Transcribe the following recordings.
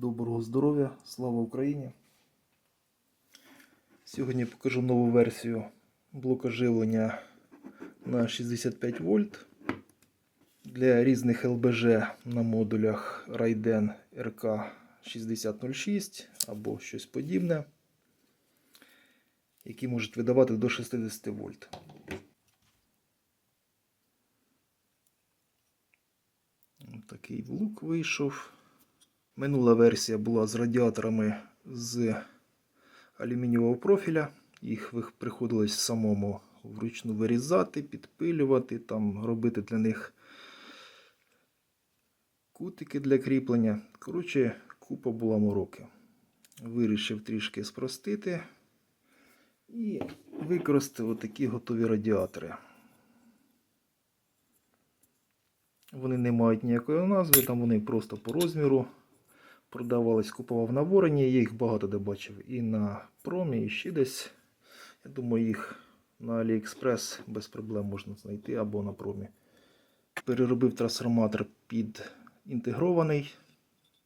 Доброго здоров'я, слава Україні! Сьогодні покажу нову версію блока живлення на 65 вольт для різних ЛБЖ на модулях Raiden RK 6006 або щось подібне, які можуть видавати до 60 вольт. Такий блок вийшов. Минула версія була з радіаторами з алюмінієвого профіля. Їх приходилось самому вручну вирізати, підпилювати, там, робити для них кутики для кріплення. Коротше, купа була мороки. Вирішив трішки спростити і використав такі готові радіатори. Вони не мають ніякої назви, там вони просто по розміру продавались, купував на Вороні, я їх багато де бачив. І на промі, і ще десь. Я думаю, їх на AliExpress без проблем можна знайти або на промі. Переробив трансформатор під інтегрований.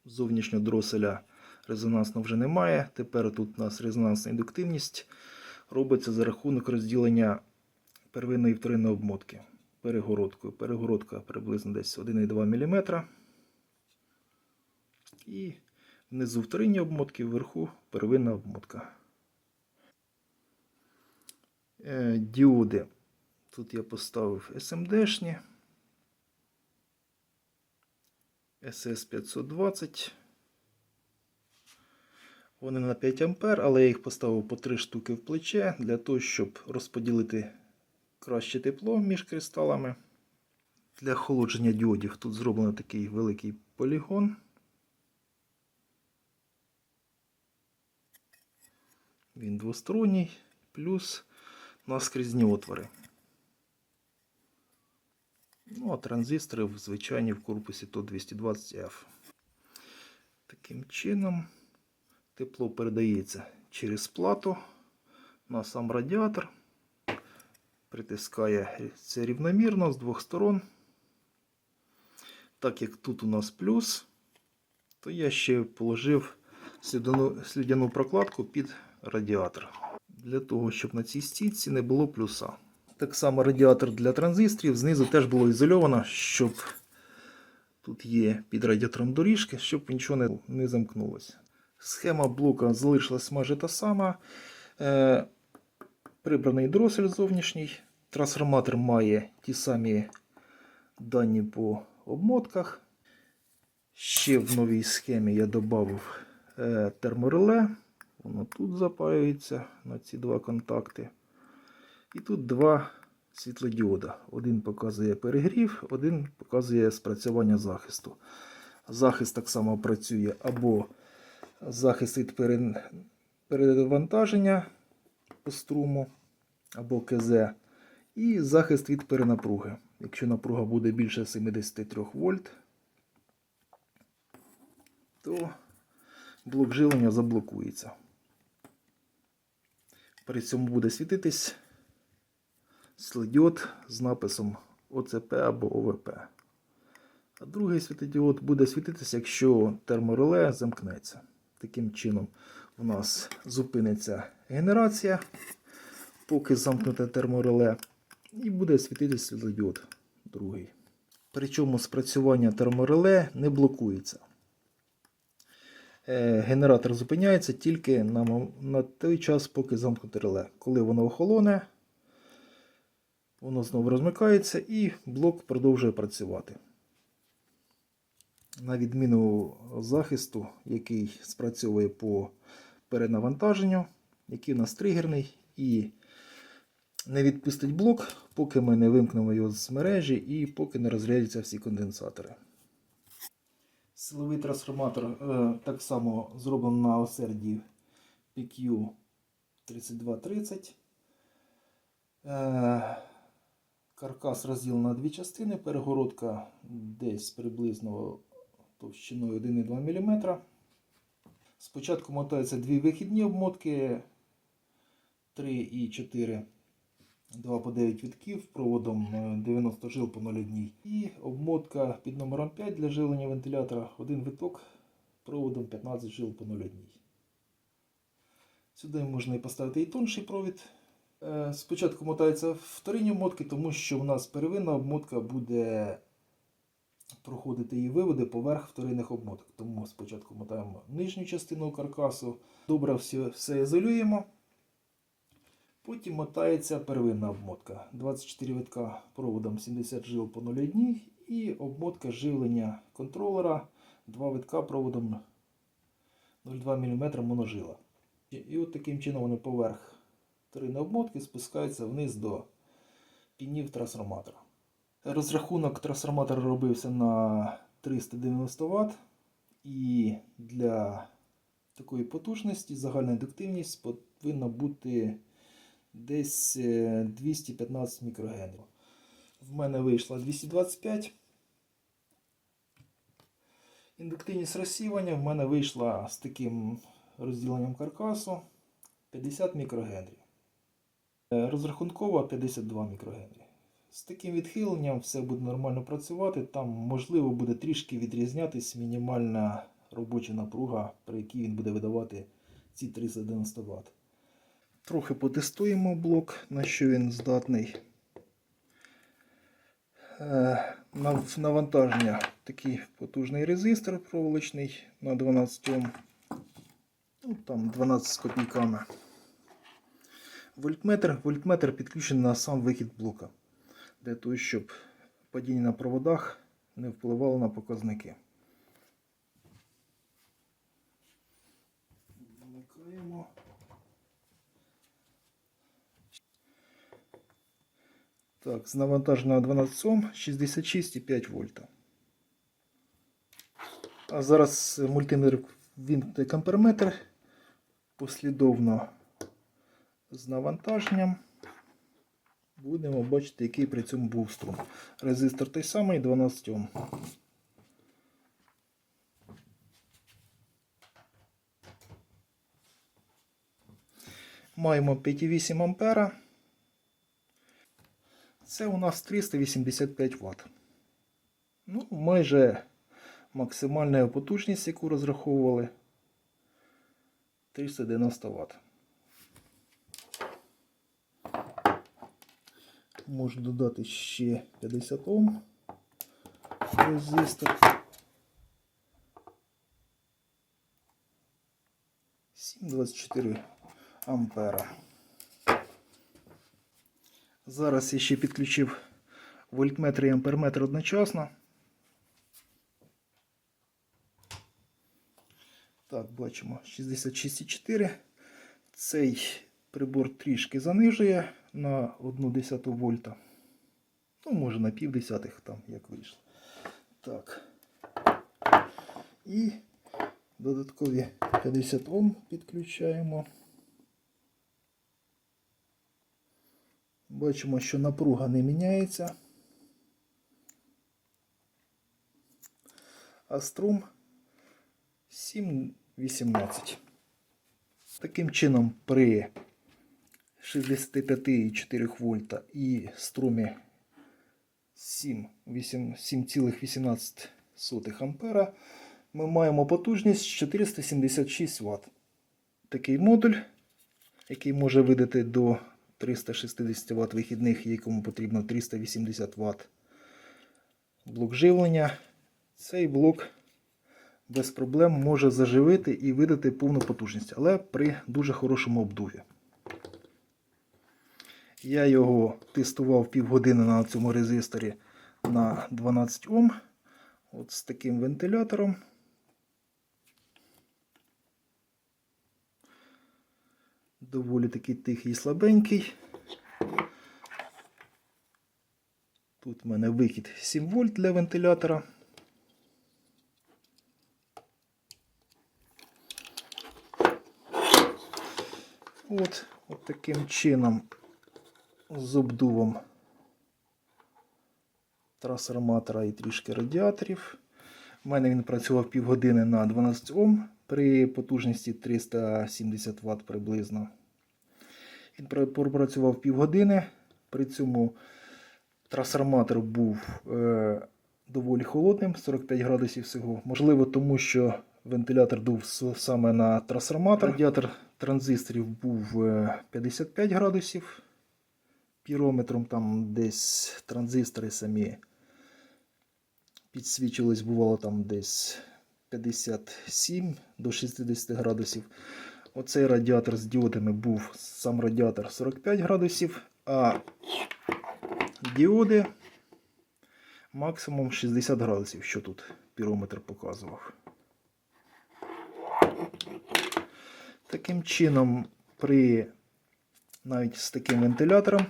Зовнішнього дроселя резонансно вже немає. Тепер тут у нас резонансна індуктивність робиться за рахунок розділення первинної і вторинної обмотки перегородкою. Перегородка приблизно десь 1,2 мм. І внизу вторинні обмотки, вверху первинна обмотка. Е, Діоди. Тут я поставив SMD-шні. SS520. Вони на 5 А, але я їх поставив по 3 штуки в плече для того, щоб розподілити краще тепло між кристалами. Для охолодження діодів тут зроблено такий великий полігон. Він двосторонній, плюс наскрізні отвори. Ну, а транзистори звичайні в корпусі то 220F. Таким чином тепло передається через плату на сам радіатор. Притискає це рівномірно з двох сторон. Так як тут у нас плюс, то я ще положив слідяну прокладку під радіатор. Для того, щоб на цій стійці не було плюса. Так само радіатор для транзисторів знизу теж було ізольовано, щоб тут є під радіатором доріжки, щоб нічого не, не замкнулося. Схема блока залишилась майже та сама. Е, прибраний дросель зовнішній. Трансформатор має ті самі дані по обмотках. Ще в новій схемі я додав е, термореле. Воно тут запаюється на ці два контакти. І тут два світлодіода. Один показує перегрів, один показує спрацювання захисту. Захист так само працює або захист від перевантаження по струму, або КЗ, і захист від перенапруги. Якщо напруга буде більше 73 вольт, то блок живлення заблокується. При цьому буде світитись світлодіод з написом ОЦП або ОВП. А другий світлодіод буде світитися, якщо термореле замкнеться. Таким чином, у нас зупиниться генерація, поки замкнуте термореле, і буде світитись світлодіод другий. Причому спрацювання термореле не блокується. Е, Генератор зупиняється тільки на, на той час, поки замкнуте реле. Коли воно охолоне, воно знову розмикається і блок продовжує працювати. На відміну захисту, який спрацьовує по перенавантаженню, який у нас тригерний, і не відпустить блок, поки ми не вимкнемо його з мережі і поки не розрядяться всі конденсатори. Силовий трансформатор е, так само зроблено на осерді PQ 3230. Е, каркас розділений на дві частини. Перегородка десь приблизно товщиною 1,2 мм. Спочатку мотаються дві вихідні обмотки 3 і 4 2 по 9 вітків проводом е, 90 жил по 0,1. І обмотка під номером 5 для живлення вентилятора. Один виток проводом 15 жил по 0,1. Сюди можна і поставити і тонший провід. Е, Спочатку мотаються вторинні обмотки, тому що в нас первинна обмотка буде проходити її виводи поверх вторинних обмоток. Тому спочатку мотаємо нижню частину каркасу, добре все, все ізолюємо. Потім мотається первинна обмотка. 24 витка проводом 70 жил по 0,1 і обмотка живлення контролера 2 витка проводом 0,2 мм моножила. І, от таким чином вони поверх вторинної обмотки спускаються вниз до пінів трансформатора. Розрахунок трансформатора робився на 390 Вт. І для такої потужності загальна індуктивність повинна бути десь е, 215 мікрогенрів. В мене вийшла 225. Індуктивність розсіювання в мене вийшла з таким розділенням каркасу 50 мікрогенрів. Е, Розрахунково 52 мікрогенрі. З таким відхиленням все буде нормально працювати. Там, можливо, буде трішки відрізнятись мінімальна робоча напруга, при якій він буде видавати ці 390 Вт. Трохи потестуємо блок, на що він здатний. Е, На навантаження такий потужний резистор проволочний на 12 Ом. Ну, там 12 з копійками. Вольтметр. Вольтметр підключений на сам вихід блока. Для того, щоб падіння на проводах не впливало на показники. Так, з навантаження 12 Ом 66,5 вольта. А зараз мультиметр вімкнути амперметр послідовно з навантаженням. Будемо бачити, який при цьому був струм. Резистор той самий 12 Ом. Маємо 5,8 ампера. Це у нас 385 Вт. Ну, майже максимальна потужність, яку розраховували. 390 Вт. Можу додати ще 50 Ом. Резистор. 7,24 ампера. Зараз я ще підключив вольтметр і амперметр одночасно. Так, бачимо 66,4. Цей прибор трішки занижує на 1,1 вольта. Ну, може на пів десятих там, як вийшло. Так. І додаткові 50 Ом підключаємо. Бачимо, що напруга не міняється. А струм 7,18. Таким чином, при 65,4 вольта і струмі 7,18 ампера ми маємо потужність 476 Вт. Такий модуль, який може видати до 360 Вт вихідних, якому потрібно 380 Вт блок живлення. Цей блок без проблем може заживити і видати повну потужність, але при дуже хорошому обдуві. Я його тестував півгодини на цьому резисторі на 12 Ом. От з таким вентилятором. Доволі такий тихий і слабенький. Тут в мене вихід 7 вольт для вентилятора. От, от таким чином з обдувом трансформатора і трішки радіаторів. У мене він працював півгодини на 12 Ом при потужності 370 Вт приблизно. Він пропрацював півгодини. При цьому трансформатор був е, доволі холодним, 45 градусів всього. Можливо, тому що вентилятор дув саме на трансформатор. Радіатор транзисторів був е, 55 градусів. Пірометром там десь транзистори самі підсвічувались, бувало там десь 57 до 60 градусів. Оцей радіатор з діодами був сам радіатор 45 градусів, а діоди максимум 60 градусів, що тут пірометр показував. Таким чином, при навіть з таким вентилятором,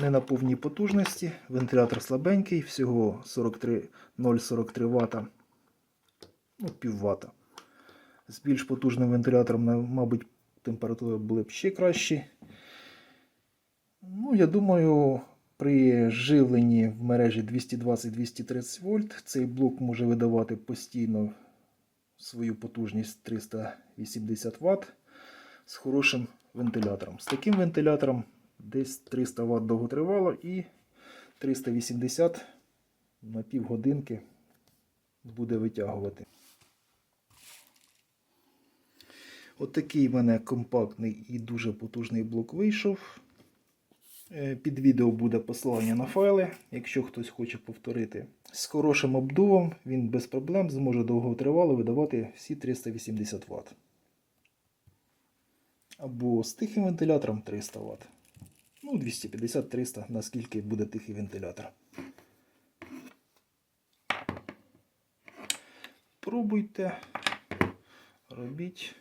не на повній потужності, вентилятор слабенький, всього 43 0,43 Вт, ну, пів Вт. З більш потужним вентилятором, мабуть, температури були б ще кращі. Ну, я думаю, при живленні в мережі 220-230 вольт цей блок може видавати постійно свою потужність 380 Вт з хорошим вентилятором. З таким вентилятором десь 300 Вт довготривало і 380 на півгодинки буде витягувати. Отакий в мене компактний і дуже потужний блок вийшов. Е, Під відео буде посилання на файли, якщо хтось хоче повторити. З хорошим обдувом він без проблем зможе довготривало видавати всі 380 Вт. Або з тихим вентилятором 300 Вт. Ну, 250-300, наскільки буде тихий вентилятор. Пробуйте, робіть.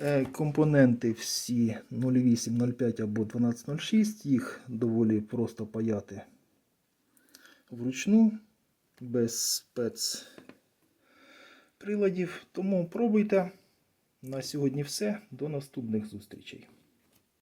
Е, Компоненти всі 08, 05 або 1206, їх доволі просто паяти вручну, без спецприладів. Тому пробуйте. На сьогодні все. До наступних зустрічей.